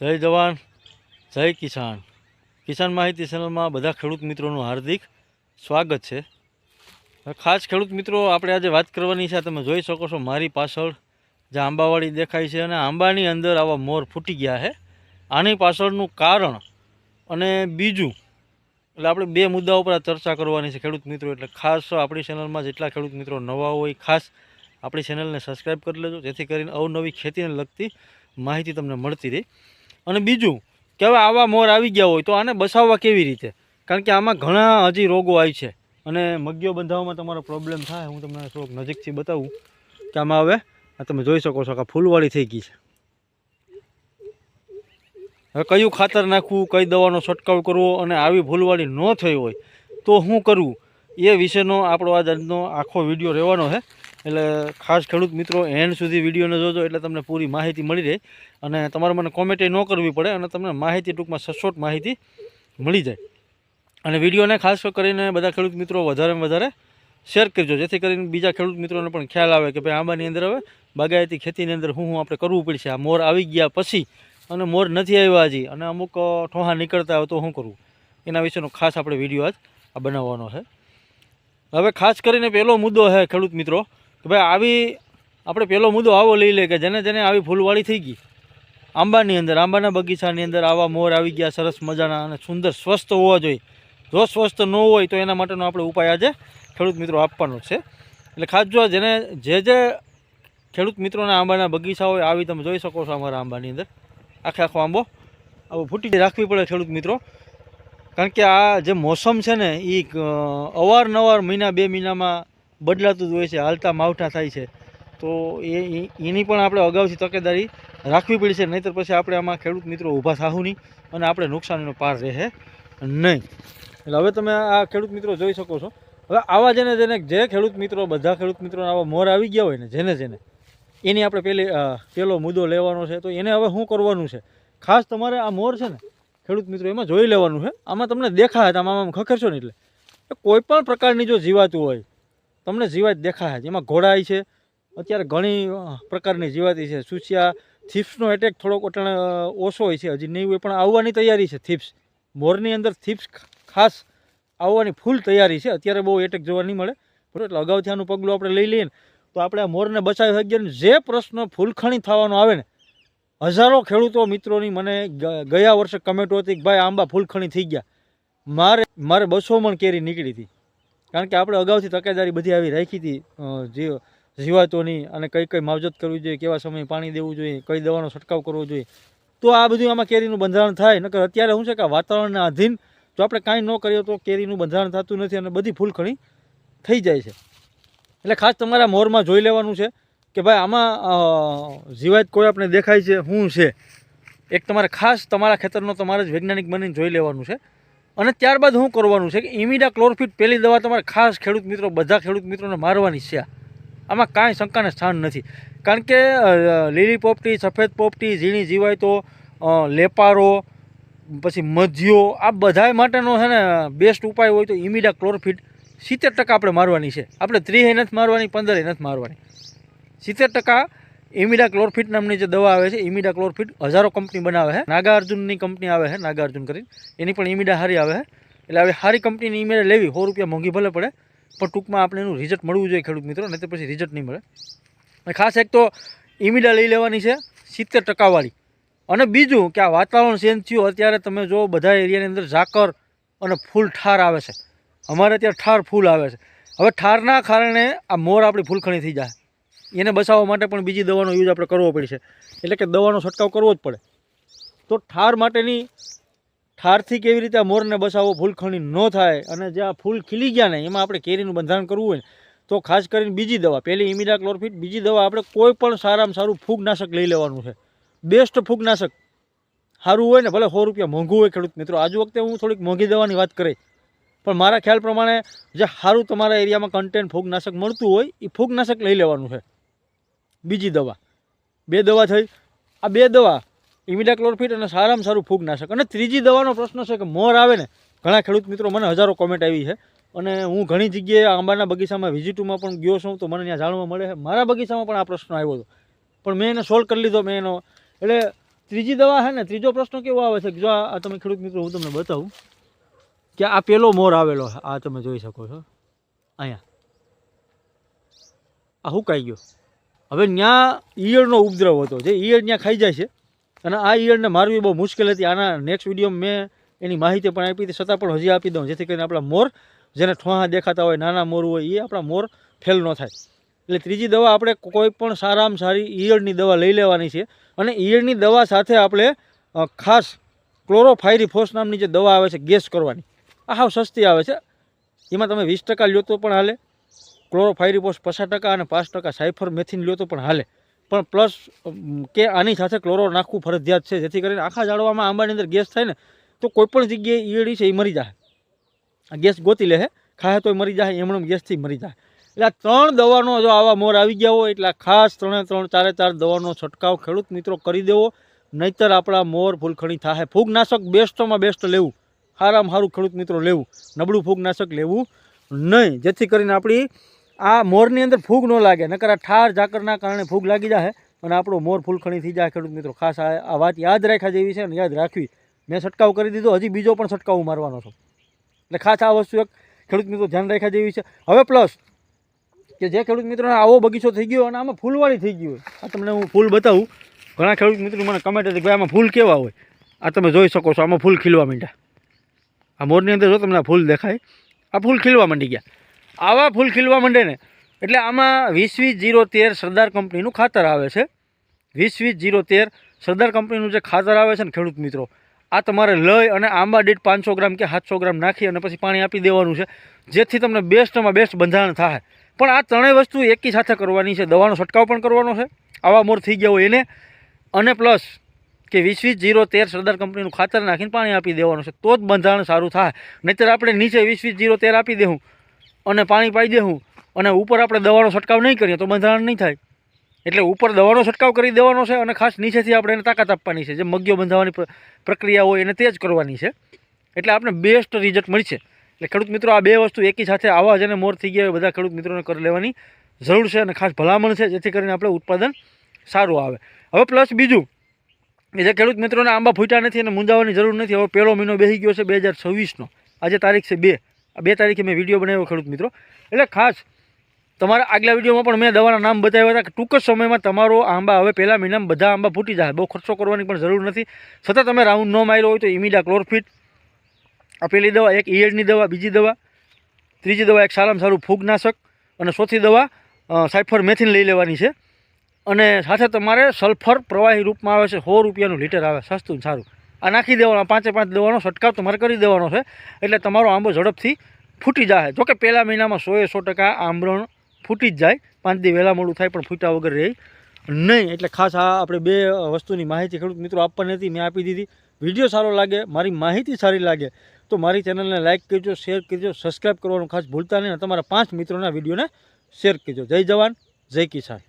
જય જવાન, જય કિસાન. કિસાન માહિતી ચેનલમાં બધા ખેડૂત મિત્રોનું હાર્દિક સ્વાગત છે. ખાસ ખેડૂત મિત્રો, આપણે આજે વાત કરવાની છે તમે જોઈ શકો છો મારી પાછળ જે આંબાવાડી દેખાય છે અને આંબાની અંદર આવા મોર ફૂટી ગયા છે. આની પાછળનું કારણ અને બીજું, એટલે આપણે બે મુદ્દાઓ પર ચર્ચા કરવાની છે ખેડૂત મિત્રો, એટલે ખાસ આપણી ચેનલમાં જેટલા ખેડૂત મિત્રો નવા હોય, ખાસ આપણી ચેનલને સબસ્ક્રાઈબ કરી લેજો, જેથી કરીને અવનવી ખેતીને લગતી માહિતી તમને મળતી રહે. અને બીજું કે હવે આવા મોર આવી ગયા હોય તો આને બસાવવા કેવી રીતે? કારણ કે આમાં ઘણા હજી રોગો આવી છે. અને મગ્યો બંધાવવામાં તમારો પ્રોબ્લેમ થાય. હું તમને થોડુંક નજીકથી બતાવું કે આમાં હવે આ તમે જોઈ શકો છો કે ફૂલવાળી થઈ ગઈ છે. હવે કયું ખાતર નાખવું, કઈ દવાનો છંટકાવ કરવો અને આવી ફૂલવાળી ન થઈ હોય તો શું કરવું એ વિશેનો આપણો આજ આજનો આખો વીડિયો રહેવાનો છે. એટલે ખાસ ખેડૂત મિત્રો, એન્ડ સુધી વિડીયોને જોજો, એટલે તમને પૂરી માહિતી મળી રહે. અને તમારે મને કોમેન્ટ ન કરવી પડે, અને તમને માહિતી ટૂંકમાં સચોટ માહિતી મળી જાય. અને વિડીયોને ખાસ કરીને બધા ખેડૂત મિત્રો વધારેમાં વધારે શેર કરજો, જેથી કરીને બીજા ખેડૂત મિત્રોને પણ ખ્યાલ આવે કે ભાઈ આંબાની અંદર હવે બાગાયતી ખેતીની અંદર હું હું આપણે કરવું પડશે. આ મોર આવી ગયા પછી અને મોર નથી આવ્યા હજી, અને અમુક ઠોહા નીકળતા હોય તો શું કરવું એના વિશેનો ખાસ આપણે વીડિયો આજ આ બનાવવાનો છે. હવે ખાસ કરીને પહેલો મુદ્દો છે ખેડૂત મિત્રો કે ભાઈ આવી આપણે પહેલો મુદ્દો આવો લઈ લે કે જેને જેને આવી ફૂલવાળી થઈ ગઈ. આંબાની અંદર, આંબાના બગીચાની અંદર આવા મોર આવી ગયા, સરસ મજાના અને સુંદર સ્વસ્થ હોવા જોઈએ. જો સ્વસ્થ ન હોય તો એના માટેનો આપણે ઉપાય આજે ખેડૂત મિત્રો આપવાનો છે. એટલે ખાસ જો જેને જે જે ખેડૂત મિત્રોના આંબાના બગીચા હોય, આવી તમે જોઈ શકો છો અમારા આંબાની અંદર. આખે આખો આંબો આવો ફૂટી રાખવી પડે ખેડૂત મિત્રો. કારણ કે આ જે મોસમ છે ને એ અવારનવાર મહિના બે મહિનામાં બદલાતું જ હોય છે, હાલતા માવઠા થાય છે. તો એ એની પણ આપણે અગાઉથી તકેદારી રાખવી પડશે નહીંતર પછી આપણે આમાં ખેડૂત મિત્રો ઊભા થાવું નહીં અને આપણે નુકસાનીનો પાર રહે નહીં. એટલે હવે તમે આ ખેડૂત મિત્રો જોઈ શકો છો. હવે આવા જેને જેને જે ખેડૂત મિત્રો, બધા ખેડૂત મિત્રો આવા મોર આવી ગયા હોય ને, જેને જેને, એની આપણે પહેલો પેલો મુદ્દો લેવાનો છે. તો એને હવે શું કરવાનું છે? ખાસ તમારે આ મોર છે ને, ખેડૂત મિત્રો એમાં જોઈ લેવાનું છે. આમાં તમને દેખાય, આમાં આમ ખખરશો ને એટલે. કોઈપણ કોઈ પણ પ્રકારની જો જીવાતું હોય તમને જીવાત દેખાય એમાં ઘોડાઈ છે. અત્યારે ઘણી પ્રકારની જીવાતી છે. સુસિયા, થીપ્સનો એટેક થોડોક અટાણે ઓછો હોય છે. હજી નહીં હોય પણ આવવાની તૈયારી છે થીપ્સ. મોરની અંદર થીપ્સ ખાસ આવવાની ફૂલ તૈયારી છે. અત્યારે બહુ એટેક જોવા નહીં મળે. બરાબર, એટલે અગાઉથી આનું પગલું આપણે લઈ લઈએ ને, તો આપણે આ મોરને બચાવી શકીએ ને. જે પ્રશ્ન ફૂલખણી થવાનો આવે ને, હજારો ખેડૂતો મિત્રોની મને ગયા વર્ષે કમેન્ટો હતી કે ભાઈ આંબા ફૂલખણી થઈ ગયા. મારે મારે બસો મણ કેરી નીકળી હતી. કારણ કે આપણે અગાઉથી તકેદારી બધી આવી રાખી હતી જે જીવ જીવાતોની અને કઈ કઈ માવજત કરવી જોઈએ, કેવા સમયે પાણી દેવું જોઈએ, કઈ દવાનો છંટકાવ કરવો જોઈએ, તો આ બધું આમાં કેરીનું બંધારણ થાય. નકર અત્યારે શું છે કે વાતાવરણના અધીન જો આપણે કાંઈ ન કરીએ તો કેરીનું બંધારણ થતું નથી અને બધી ફૂલખણી થઈ જાય છે. એટલે ખાસ તમારા મોરમાં જોઈ લેવાનું છે કે ભાઈ આમાં જીવાત કોઈ આપણે દેખાય છે શું છે? એક તમારે ખાસ તમારા ખેતરનો તમારે જ વૈજ્ઞાનિક બનીને જોઈ લેવાનું છે. અને ત્યારબાદ શું કરવાનું છે કે ઇમિડા ક્લોરફિટ પહેલી દવા તમારે ખાસ ખેડૂત મિત્રો, બધા ખેડૂત મિત્રોને મારવાની છે આમાં કાંઈ શંકાને સ્થાન નથી. કારણ કે લીલી પોપટી, સફેદ પોપટી, ઝીણી જીવાય તો લેપારો, પછી મધ્યો, આ બધા માટેનો છે ને, બેસ્ટ ઉપાય હોય તો ઇમિડા ક્લોરફિટ સિત્તેર ટકા આપણે મારવાની છે. આપણે ત્રીસે નથી મારવાની પંદરે નથી મારવાની. સિત્તેર ટકા ઇમિડા ક્લોરફિટ નામની જે દવા આવે છે, ઇમિડા ક્લોરફિટ હજારો કંપની બનાવે છે. નાગાર્જુનની કંપની આવે છે, નાગાર્જુન કરીને. એની પણ ઇમિડા સારી આવે છે. એટલે હવે સારી કંપનીની ઇમિડા લેવી, સો રૂપિયા મોંઘી ભલે પડે, પણ ટૂંકમાં આપણે એનું રિઝલ્ટ મળવું જોઈએ ખેડૂત મિત્રો, નહીં તો પછી રિઝલ્ટ નહીં મળે. ખાસ એક તો ઇમિડા લઈ લેવાની છે, સિત્તેર ટકાવાળી અને બીજું કે આ વાતાવરણ ચેન્જ થયું, અત્યારે તમે જો બધા એરિયાની અંદર ઝાકર અને ફૂલ ઠાર આવે છે. અમારે ત્યાં ઠાર ફૂલ આવે છે. હવે ઠારના કારણે આ મોર આપણી ફૂલખણી થઈ જાય. એને બચાવવા માટે પણ બીજી દવાનો યુઝ આપણે કરવો પડશે. એટલે કે દવાનો છંટકાવ કરવો જ પડે. તો ઠાર માટેની, ઠારથી કેવી રીતે મોરને બચાવવો ફૂલખણી ન થાય અને જે આ ફૂલ ખીલી ગયા ને, એમાં આપણે કેરીનું બંધારણ કરવું હોય ને, તો ખાસ કરીને બીજી દવા, પહેલી ઇમિડા ક્લોરફિટ, બીજી દવા આપણે કોઈ પણ સારામાં સારું ફૂગનાશક લઈ લેવાનું છે. બેસ્ટ ફૂગનાશક. સારું હોય ને, ભલે સો રૂપિયા મોંઘું હોય ખેડૂત મિત્રો. આજ વખતે હું થોડીક મોંઘી દવાની વાત કરી. પણ મારા ખ્યાલ પ્રમાણે, જે સારું તમારા એરિયામાં કન્ટેન્ટ ફૂગનાશક મળતું હોય એ ફૂગનાશક લઈ લેવાનું છે. બીજી દવા. બે દવા થઈ. આ બે દવા ઇમિડાક્લોરફિટ અને સારામાં સારું ફૂગનાશક અને ત્રીજી દવાનો પ્રશ્ન છે કે મોર આવે ને. ઘણા ખેડૂત મિત્રો મને હજારો કોમેન્ટ આવી છે. અને હું ઘણી જગ્યાએ આંબાના બગીચામાં વિઝિટમાં પણ ગયો છું તો મને ત્યાં જાણવા મળે છે. મારા બગીચામાં પણ આ પ્રશ્ન આવ્યો હતો. પણ મેં એને સોલ્વ કરી લીધો, મેં એનો. એટલે ત્રીજી દવા છે ને, ત્રીજો પ્રશ્ન કેવો આવે છે? કે જો આ તમે ખેડૂત મિત્રો, હું તમને બતાવું કે આ પેલો મોર આવેલો આ તમે જોઈ શકો છો. અહીંયા. આ હુકાઈ ગયો. હવે ત્યાં ઈયળનો ઉપદ્રવ હતો, જે ઈયળ ત્યાં ખાઈ જાય છે. અને આ ઈયળને મારવી બહુ મુશ્કેલ હતી. આના નેક્સ્ટ વીડિયો મેં એની માહિતી પણ આપી હતી. છતાં પણ હજી આપી દઉં, જેથી કરીને આપણા મોર જેને ઠોહા દેખાતા હોય, નાના મોર હોય એ આપણા મોર ફેલ ન થાય. એટલે ત્રીજી દવા આપણે કોઈ પણ સારામાં સારી ઈયળની દવા લઈ લેવાની છે. અને ઈયળની દવા સાથે આપણે ખાસ ક્લોરોફાયરીફોસ નામની જે દવા આવે છે, ગેસ કરવાની. આ હાવ સસ્તી આવે છે. એમાં તમે વીસ ટકા લ્યો તો પણ હાલે. ક્લોરોફાયરીફોસ પચાસ ટકા અને પાંચ ટકા સાયફર મેથિન લ્યો તો પણ હાલે. પણ પ્લસ કે આની સાથે ક્લોરો નાખવું ફરજિયાત છે, જેથી કરીને આખા ઝાડવામાં આંબાની અંદર ગેસ થાય ને, તો કોઈપણ જગ્યાએ ઈયળી છે એ મરી જાય. ગેસ ગોતી લે ખાય તોય મરી જાય, એમણે ગેસથી મરી જાય. એટલે ત્રણ દવાનો જો આવા મોર આવી ગયા હોય, એટલે ખાસ ત્રણે ત્રણ ચારે ચાર દવાનો છંટકાવ ખેડૂત મિત્રો કરી દેવો, નહીતર આપણા મોર ફૂલખણી થાય ફૂગનાશક બેસ્ટમાં બેસ્ટ લેવું. સારામાં સારું ખેડૂત મિત્રો લેવું. નબળું ફૂગનાશક લેવું નહીં. જેથી કરીને આપણી આ મોરની અંદર ફૂગ ન લાગે, નકર આ ઠાર ઝાકરના કારણે ફૂગ લાગી જાય અને આપણો મોર ફૂલખણી થઈ જાય ખેડૂત મિત્રો. ખાસ આ વાત યાદ રાખ્યા જેવી છે અને યાદ રાખવી. મેં છંટકાવ કરી દીધો, હજી બીજો પણ છંટકાવ મારવાનો છું. એટલે ખાસ આ વસ્તુ એક ખેડૂત મિત્રો ધ્યાન રાખ્યા જેવી છે. હવે પ્લસ કે જે ખેડૂત મિત્રોને આવો બગીચો થઈ ગયો અને આમાં ફૂલવાળી થઈ ગયું હોય. આ તમને હું ફૂલ બતાવું. ઘણા ખેડૂત મિત્રો મને કમેન્ટ હતી ભાઈ આમાં ફૂલ કેવા હોય? આ તમે જોઈ શકો છો, આમાં ફૂલ ખીલવા માંડ્યા. આ મોરની અંદર જો તમને ફૂલ દેખાય, આ ફૂલ ખીલવા માંડી ગયા. આવા ફૂલ ખીલવા માંડે ને. એટલે આમાં વીસ વીસ જીરો તેર સરદાર કંપનીનું ખાતર આવે છે. વીસ વીસ જીરો તેર સરદાર કંપનીનું જે ખાતર આવે છે ને ખેડૂત મિત્રો, આ તમારે લઈ અને આંબા દીઠ પાંચસો ગ્રામ કે સાતસો ગ્રામ નાખી અને પછી પાણી આપી દેવાનું છે. જેથી તમને બેસ્ટમાં બેસ્ટ બંધારણ થાય. પણ આ ત્રણેય વસ્તુ એકી સાથે કરવાની છે. દવાનો છંટકાવ પણ કરવાનો છે. આવા મોર થઈ ગયા હોય એને. અને પ્લસ કે વીસ વીસ જીરો તેર સરદાર કંપનીનું ખાતર નાખીને પાણી આપી દેવાનું છે. તો જ બંધારણ સારું થાય. નહીંતર આપણે નીચે વીસ વીસ જીરો તેર આપી દેવું. અને પાણી પાઈ દેવું અને ઉપર આપણે દવાનો છંટકાવ નહીં કરીએ તો બંધારણ નહીં થાય. એટલે ઉપર દવાનો છંટકાવ કરી દેવાનો છે અને ખાસ નીચેથી આપણે એને તાકાત આપવાની છે. જે મગ્યો બંધાવવાની પ્રક્રિયા હોય એને તે જ કરવાની છે. એટલે આપણે બેસ્ટ રિઝલ્ટ મળશે એટલે ખેડૂત મિત્રો, આ બે વસ્તુ એકી સાથે આવા અને મોર થઈ ગયા બધા ખેડૂત મિત્રોને કરી લેવાની જરૂર છે અને ખાસ ભલામણ છે, જેથી કરીને આપણે ઉત્પાદન સારું આવે. હવે પ્લસ બીજું, કે જે ખેડૂત મિત્રોને આંબા ફૂટ્યા નથી અને મૂંઝાવાની જરૂર નથી. હવે પહેલો મહિનો બેસી ગયો છે બે હજાર છવ્વીસનો. આજે તારીખ છે બે. બે તારીખે મેં વીડિયો બનાવ્યો ખેડૂત મિત્રો. એટલે ખાસ, તમારા આગલા વિડીયોમાં પણ મેં દવાના નામ બતાવ્યા હતા કે ટૂંક જ સમયમાં તમારો આંબા, હવે પહેલા મહિનામાં બધા આંબા ફૂટી જાય. બહુ ખર્ચો કરવાની પણ જરૂર નથી. છતાં તમે રાઉન્ડ ન માર્યો હોય તો ઇમિડા ક્લોરફિટ, આ પેલી દવા, એક ઈયળની દવા, બીજી દવા, ત્રીજી દવા, એક સારામાં સારું ફૂગનાશક અને ચોથી દવા સાયફર મેથિન લઈ લેવાની છે. અને સાથે તમારે સલ્ફર પ્રવાહી રૂપમાં આવે છે, સો રૂપિયાનું લીટર આવે, સસ્તું સારું. આ નાખી દેવાનો પાંચે પાંચ દેવાનો, છંટકાવ તમારે કરી દેવાનો છે. એટલે તમારો આંબો ઝડપથી ફૂટી જાય જોકે પહેલા મહિનામાં સોએ સો ટકા આંબરણ ફૂટી જ જાય. પાંચ દી વહેલા મોડું થાય પણ ફૂટ્યા વગર રહે નહીં. એટલે ખાસ આ આપણે બે વસ્તુની માહિતી ખેડૂત મિત્રો આપવાની હતી, મેં આપી દીધી. વીડિયો સારો લાગે, મારી માહિતી સારી લાગે, તો મારી ચેનલને લાઇક કરજો, શેર કરજો, સબસ્ક્રાઈબ કરવાનું ખાસ ભૂલતા નહીં તમારા પાંચ મિત્રોના વિડીયોને શેર કરજો. જય જવાન, જય કિસાન.